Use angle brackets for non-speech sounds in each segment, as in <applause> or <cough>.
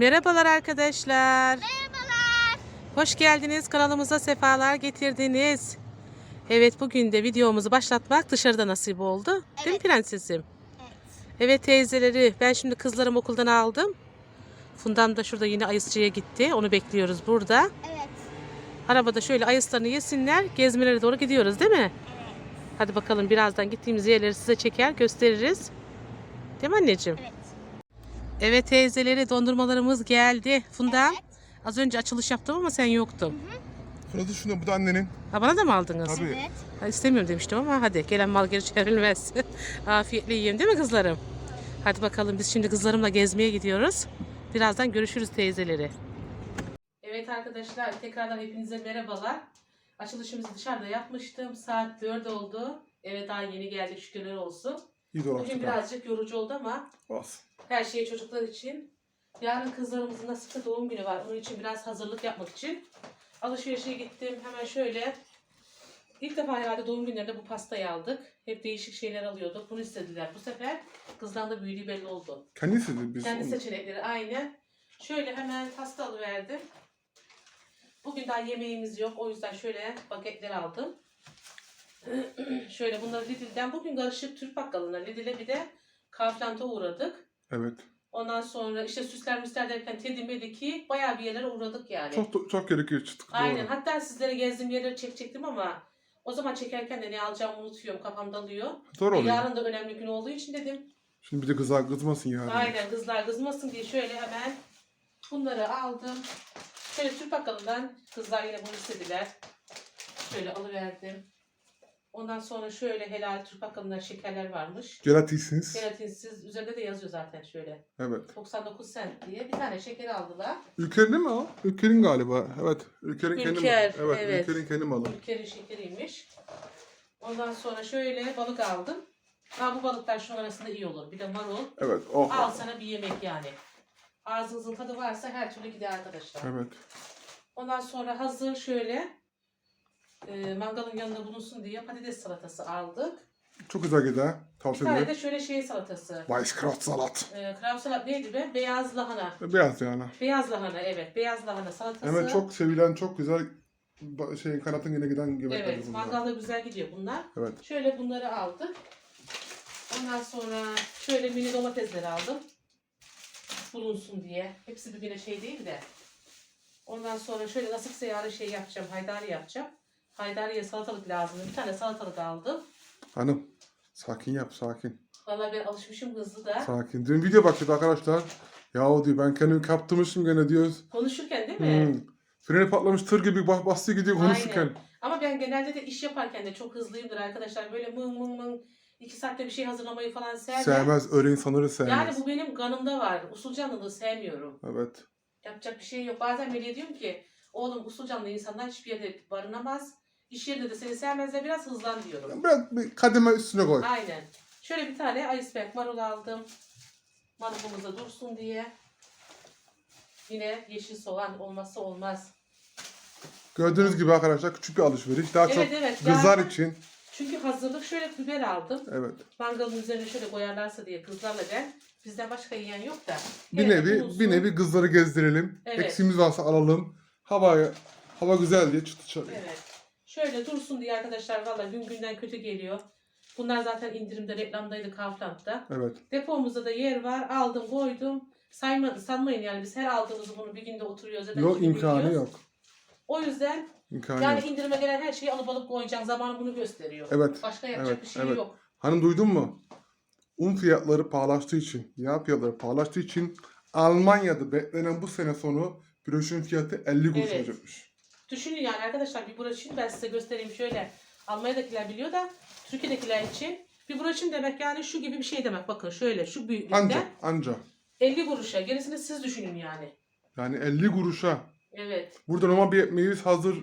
Merhabalar arkadaşlar. Merhabalar. Hoş geldiniz. Kanalımıza sefalar getirdiniz. Evet bugün de videomuzu başlatmak dışarıda nasip oldu. Değil mi Evet. prensesim? Evet. Evet teyzeleri ben şimdi kızlarım okuldan aldım. Fundam da şurada yine ayısçıya gitti. Onu bekliyoruz burada. Evet. Arabada şöyle ayıslarını yesinler. Gezmelere doğru gidiyoruz değil mi? Evet. Hadi bakalım birazdan gittiğimiz yerleri size çeker gösteririz. Değil mi anneciğim? Evet. Evet teyzeleri dondurmalarımız geldi. Funda Evet. az önce açılış yaptım ama sen yoktun. Burası şunu bu da annenin. Ha, bana da mı aldınız? Tabii. Evet. Ha, istemiyorum demiştim ama hadi gelen mal geri <laughs> çevrilmez. Afiyetle yiyeyim değil mi kızlarım? Hadi bakalım biz şimdi kızlarımla gezmeye gidiyoruz. Birazdan görüşürüz teyzeleri. Evet arkadaşlar tekrardan hepinize merhabalar. Açılışımızı dışarıda yapmıştım. Saat 4 oldu. Eve daha yeni geldik şükürler olsun. İyi Bugün dolaştık. ha. birazcık yorucu oldu ama Olsun. Her şey çocuklar için. Yarın kızlarımızın nasipte doğum günü var. Onun için biraz hazırlık yapmak için. Alışverişe gittim. Hemen şöyle. İlk defa herhalde doğum günlerinde bu pastayı aldık. Hep değişik şeyler alıyorduk. Bunu istediler. Bu sefer kızdan da büyüdüğü belli oldu. Kendisi de biz. Kendi seçenekleri aynı. Şöyle hemen pasta alıverdim. Bugün daha yemeğimiz yok. O yüzden şöyle paketler aldım. <clears throat> şöyle bunları Lidl'den bugün karışık Türk bakkalına Lidl'e bir de Kaufland'a uğradık. Evet. Ondan sonra işte süsler müsler derken Teddy Mediki bayağı bir yerlere uğradık yani. Çok çok gerekiyor çıktık. Aynen. Doğru. Hatta sizlere gezdiğim yerleri çekecektim ama o zaman çekerken de ne alacağımı unutuyorum. Kafam dalıyor. Zor E, oluyor. yarın da önemli gün olduğu için dedim. Şimdi bir de kızar kızmasın yani. Aynen kızlar kızmasın diye şöyle hemen bunları aldım. Şöyle Türk bakkalından kızlar yine bunu istediler. Şöyle alıverdim. Ondan sonra şöyle helal Türk bakkalından şekerler varmış. Jelatinsiniz. Jelatinsiz üzerinde de yazıyor zaten şöyle. Evet. 99 cent diye bir tane şeker aldılar. Ülker'in değil mi o? Ülker'in galiba. Evet. Ülker'in kendi Ülker, malı. Evet. evet. Ülker'in kendi malı. Ülkenin şekeriymiş. Ondan sonra şöyle balık aldım. Ha bu balıklar şu arasında iyi olur. Bir de marul. Evet. Oh. Al sana bir yemek yani. Ağzınızın tadı varsa her türlü gider arkadaşlar. Evet. Ondan sonra hazır şöyle e, mangalın yanında bulunsun diye patates salatası aldık. Çok güzel gider. Bir Tavsiye tane ederim. de şöyle şey salatası. Weisskraut salat. E, krav salat neydi be? Beyaz lahana. Beyaz yani. Beyaz lahana evet. Beyaz lahana salatası. Evet çok sevilen çok güzel ba- şey kanatın yine giden yemekler Evet bunlar. mangalda güzel gidiyor bunlar. Evet. Şöyle bunları aldık. Ondan sonra şöyle mini domatesleri aldım. Bulunsun diye. Hepsi birbirine şey değil de. Ondan sonra şöyle nasipse yarın şey yapacağım. Haydari yapacağım. Haydariye salatalık lazım. Bir tane salatalık aldım. Hanım sakin yap sakin. Vallahi ben alışmışım hızlı da. Sakin. Dün video baktık arkadaşlar. Ya diyor ben kendimi kaptırmışım gene diyoruz. Konuşurken değil mi? Hmm. Freni patlamış tır gibi bas- bastı gidiyor konuşurken. Aynen. Ama ben genelde de iş yaparken de çok hızlıyımdır arkadaşlar. Böyle mın mın mın iki saatte bir şey hazırlamayı falan sevmem. Sevmez. Öyle insanları sevmez. Yani bu benim kanımda var. Usul canlılığı sevmiyorum. Evet. Yapacak bir şey yok. Bazen Melih'e diyorum ki oğlum usul canlı insanlar hiçbir yerde barınamaz. İş yerinde de seni sevmezler biraz hızlan diyorum. Biraz bir kademe üstüne koy. Aynen. Şöyle bir tane iceberg marul aldım. Marulumuzda dursun diye. Yine yeşil soğan olmazsa olmaz. Gördüğünüz gibi arkadaşlar küçük bir alışveriş. Daha Evet, çok evet. kızlar Yani- için. Çünkü hazırlık şöyle biber aldım. Evet. Mangalın üzerine şöyle koyarlarsa diye kızlarla ben. Bizden başka yiyen yok da. Bir de nevi bulunsun. bir nevi kızları gezdirelim. Evet. Eksiğimiz varsa alalım. Havaya hava güzel diye çıtı çalıyor. Evet. Şöyle dursun diye arkadaşlar valla gün günden kötü geliyor. Bunlar zaten indirimde reklamdaydı Kaufland'da. Evet. Depomuzda da yer var. Aldım koydum. Sayma, sanmayın yani biz her aldığımızı bunu bir günde oturuyoruz. Da Yok imkanı yiyoruz. yok. O yüzden İmkanı yani yok. indirime gelen her şeyi alıp alıp koyacağım. Zamanı bunu gösteriyor. Evet. Başka yapacak Evet, bir şey evet. yok. Hanım duydun mu? Un fiyatları pahalaştığı için, yağ fiyatları pahalaştığı için Almanya'da beklenen bu sene sonu broşürün fiyatı 50 kuruş Evet. olacakmış. Düşünün yani arkadaşlar bir broşür ben size göstereyim şöyle. Almanya'dakiler biliyor da Türkiye'dekiler için bir broşür demek yani şu gibi bir şey demek. Bakın şöyle şu büyüklükte Anca, anca. 50 kuruşa. Gerisini siz düşünün yani. Yani 50 kuruşa. Evet. Burada normal bir ekmeğimiz hazır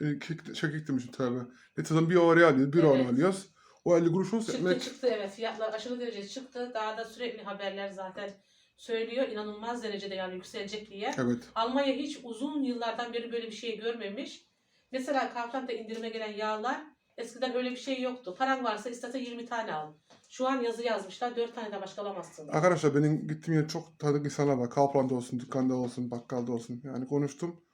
e, kek, şey kek demişim tabi. Neticede bir oraya alıyoruz, bir oraya Evet. alıyoruz. O 50 kuruş olsa Çıktı ekmek çıktı evet fiyatlar aşırı derece çıktı. Daha da sürekli haberler zaten söylüyor. inanılmaz derecede yani yükselecek diye. evet. Almanya hiç uzun yıllardan beri böyle bir şey görmemiş. Mesela Kaufland'da indirime gelen yağlar eskiden öyle bir şey yoktu. Paran varsa istese 20 tane al. Şu an yazı yazmışlar. Dört tane de başka alamazsın. Arkadaşlar benim gittiğim yer çok tanıdık insanlar var. Kaplanda olsun, dükkanda olsun, bakkalda olsun. Yani konuştum.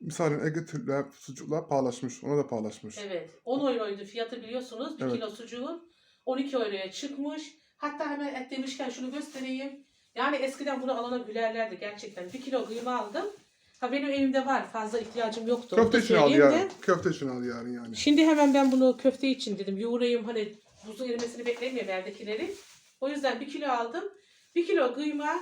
Misal Ege Türkler sucuklar paylaşmış. Ona da paylaşmış. Evet. 10 euroydu fiyatı biliyorsunuz. 1 Evet. kilo sucuğun 12 euroya çıkmış. Hatta hemen et demişken şunu göstereyim. Yani eskiden bunu alana gülerlerdi gerçekten. 1 kilo kıyma aldım. Ha benim evimde var. Fazla ihtiyacım yoktu. Onu Köfte için al söyleyeyim. Köfte için al yani. yani. Şimdi hemen ben bunu köfte için dedim. Yoğurayım hani buzu erimesini beklemiyorum evdekileri. O yüzden 1 kilo aldım. 1 kilo kıyma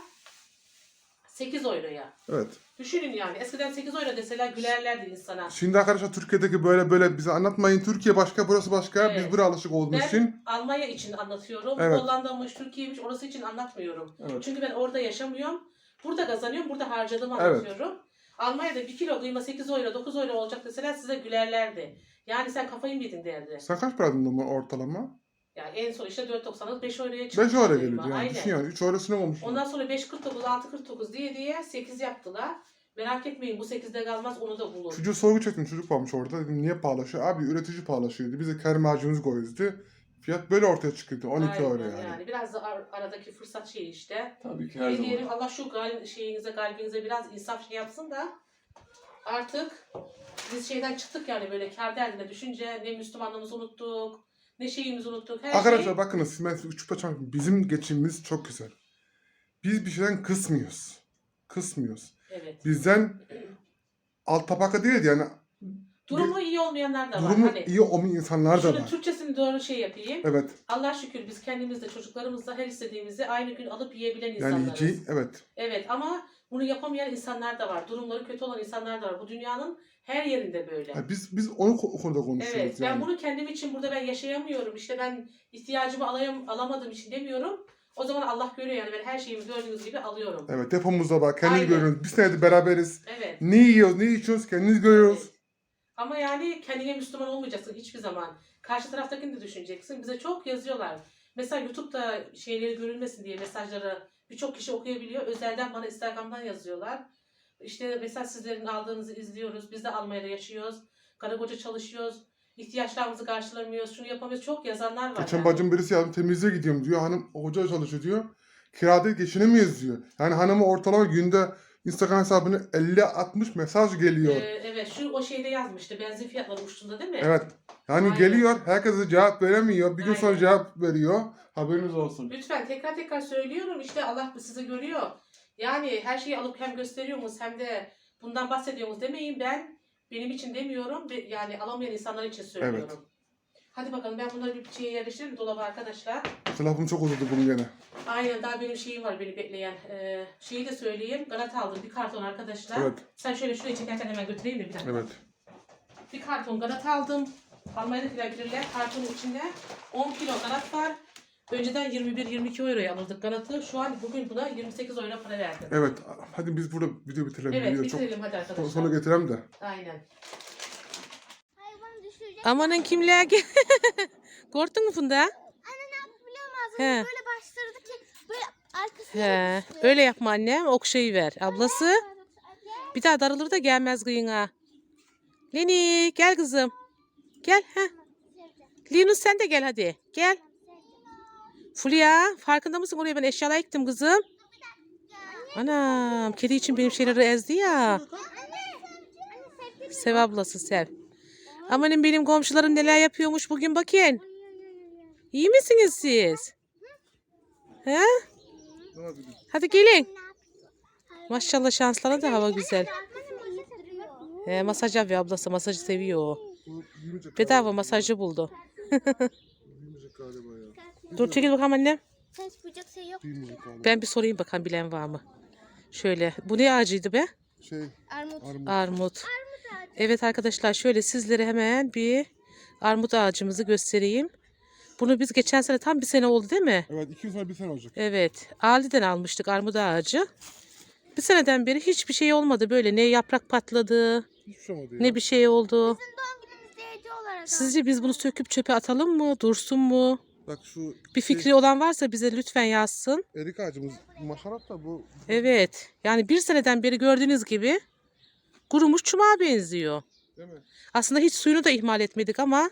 8 euroya. Evet. Düşünün yani. Eskiden 8 euro deseler gülerlerdi insana. Şimdi arkadaşlar Türkiye'deki böyle böyle bize anlatmayın. Türkiye başka, burası başka. Evet. Biz buraya alışık olduğumuz Ben için. Almanya için anlatıyorum. Evet. Hollanda'mış, Türkiye'miş orası için anlatmıyorum. Evet. Çünkü ben orada yaşamıyorum. Burada kazanıyorum, burada harcadığımı Evet. anlatıyorum. Almanya'da 1 kilo kıyma 8 euro, 9 euro olacak deseler size gülerlerdi. Yani sen kafayı mı yedin derdi. Sen kaç para ortalama? Yani en son işte 4.99 5 euroya çıktı. 5 euro kıyma. geliyordu yani. Aynen. Düşün yani. 3 eurosuna olmuş. Ondan sonra 5.49, 6.49 diye diye 8 yaptılar. Merak etmeyin bu 8'de kalmaz onu da bulur. Çocuğu sorgu çektim. Çocuk varmış orada. Dedim niye pahalaşıyor? Abi üretici pahalaşıyordu. Biz de kar macunumuzu koyuyordu. Fiyat böyle ortaya çıkıyordu. 12 Aynen euro yani. Biraz da ar- aradaki fırsat şeyi işte. Tabii ki Ne diyelim Allah şu gal şeyinize kalbinize biraz insaf şey yapsın da artık biz şeyden çıktık yani böyle kar derdine düşünce ne Müslümanlığımızı unuttuk ne şeyimizi unuttuk her Arkadaşlar şey. bakınız ben size üç paçam bizim geçimimiz çok güzel. Biz bir şeyden kısmıyoruz. Kısmıyoruz. Evet. Bizden alt tabaka değil yani Durumu iyi olmayanlar da var. durumu hani, iyi olmayan insanlar da var. Türkçesini doğru şey yapayım. Evet. Allah şükür biz kendimiz de çocuklarımızla her istediğimizi aynı gün alıp yiyebilen Yani insanlarız. iki, evet. Evet ama bunu yapamayan insanlar da var. Durumları kötü olan insanlar da var. Bu dünyanın her yerinde böyle. Yani biz biz o konuda konuşuyoruz Evet, ben yani. bunu kendim için burada ben yaşayamıyorum. İşte ben ihtiyacımı alayım, alamadığım için demiyorum. O zaman Allah görüyor yani ben her şeyimi gördüğünüz gibi alıyorum. Evet. Evet depomuzda var. Kendimiz Aynen. görüyoruz. Bir senedir beraberiz. Ne yiyoruz, ne içiyoruz kendimiz görüyoruz. Ama yani kendine Müslüman olmayacaksın hiçbir zaman. Karşı taraftakini de düşüneceksin. Bize çok yazıyorlar. Mesela YouTube'da şeyleri görülmesin diye mesajları birçok kişi okuyabiliyor. Özelden bana Instagram'dan yazıyorlar. İşte mesela sizlerin aldığınızı izliyoruz. Biz de Almanya'da yaşıyoruz. Karı koca çalışıyoruz. İhtiyaçlarımızı karşılamıyoruz. Şunu yapamıyoruz. Çok yazanlar var. Geçen yani. bacım birisi yazdım temizliğe gidiyorum diyor. Hanım hoca çalışıyor diyor. Kirada geçinemiyoruz diyor. Yani hanıma ortalama günde Instagram hesabına 50-60 mesaj geliyor. Ee, evet şu o şeyde yazmıştı. Benzin fiyatları uçtuğunda değil mi? Evet. Yani Aynen. geliyor, herkese cevap veremiyor. Bir gün sonra Aynen. cevap veriyor. Haberiniz olsun. Lütfen tekrar tekrar söylüyorum işte Allah sizi görüyor. Yani her şeyi alıp hem gösteriyorsunuz hem de bundan bahsediyorsunuz demeyin ben benim için demiyorum yani alamayan insanlar için söylüyorum. Hadi bakalım ben bunları bir şeye yerleştireyim dolaba arkadaşlar. Lafım çok uzadı bunun gene. Aynen daha benim şeyim var beni bekleyen. Ee, şeyi de söyleyeyim. Galata aldım bir karton arkadaşlar. Evet, Sen şöyle şuraya çekerken hemen götüreyim de bir dakika. evet. Bir karton galata aldım. Almanya'dakiler bilirler. Kartonun içinde 10 kilo galat var. Önceden 21-22 euroya alırdık galatı. Şu an bugün buna 28 euro para verdim. Evet, hadi biz burada video bitirelim. Evet Video bitirelim hadi arkadaşlar. sonra getirelim de. Aynen. Amanın kimler gel. <laughs> Korktun mu Funda? Biliyorum ağzını He. böyle bastırdı ki böyle arkasına He, düştü. öyle yapma annem. Okşayı ver. Ablası bir daha darılır da gelmez kıyına. Leni gel kızım. Gel ha. Linus sen de gel hadi. Gel. Fulya farkında mısın oraya ben eşyalar ektim kızım. Anam kedi için benim şeyleri ezdi ya. Anne. Anne Sev ablası sev. Amanın benim komşularım neler yapıyormuş bugün bakın. İyi misiniz siz? He? Hadi gelin. Maşallah şanslara da hava güzel. He, masaj yapıyor ablası masajı seviyor o. Bedava masajı buldu. <laughs> Dur çekil bakalım galiba. Ben bir sorayım bakalım bilen var mı? Şöyle. Bu ne ağacıydı be? Şey, Armut. armut. Armut. Evet arkadaşlar şöyle sizlere hemen bir armut ağacımızı göstereyim. Bunu biz geçen sene tam bir sene oldu değil mi? Evet, iki yıl sonra bir sene olacak. Evet. Ali'den almıştık armut ağacı. Bir seneden beri hiçbir şey olmadı böyle. Ne yaprak patladı, Hiçbir şey olmadı ya. ne bir şey oldu. Doğum günümüzde hediye olarak Sizce biz bunu söküp çöpe atalım mı? Dursun mu? Bak şu Bir fikri olan varsa bize lütfen yazsın. erik ağacımız maşallah da bu Evet. Yani bir seneden beri gördüğünüz gibi kurumuş çumağa benziyor. değil mi? Aslında hiç suyunu da ihmal etmedik ama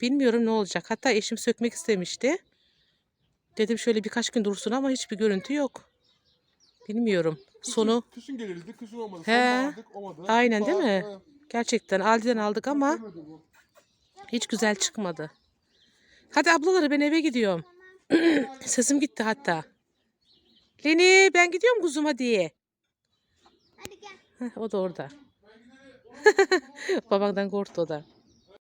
bilmiyorum ne olacak. Hatta eşim sökmek istemişti. Dedim şöyle birkaç gün dursun ama hiçbir görüntü yok. Bilmiyorum. Sonu Kışın, kışın gelirdi, kışın olmadı. He. Aldık, olmadı. Aynen değil mi? Bahar, he. gerçekten Aldi'den aldık ama hiç güzel çıkmadı. Hadi ablaları ben eve gidiyorum. <clears throat> Sesim gitti hatta. Leni ben gidiyorum kuzum hadi. Hadi gel. <laughs> O da orada. <laughs> Babandan korktu o da.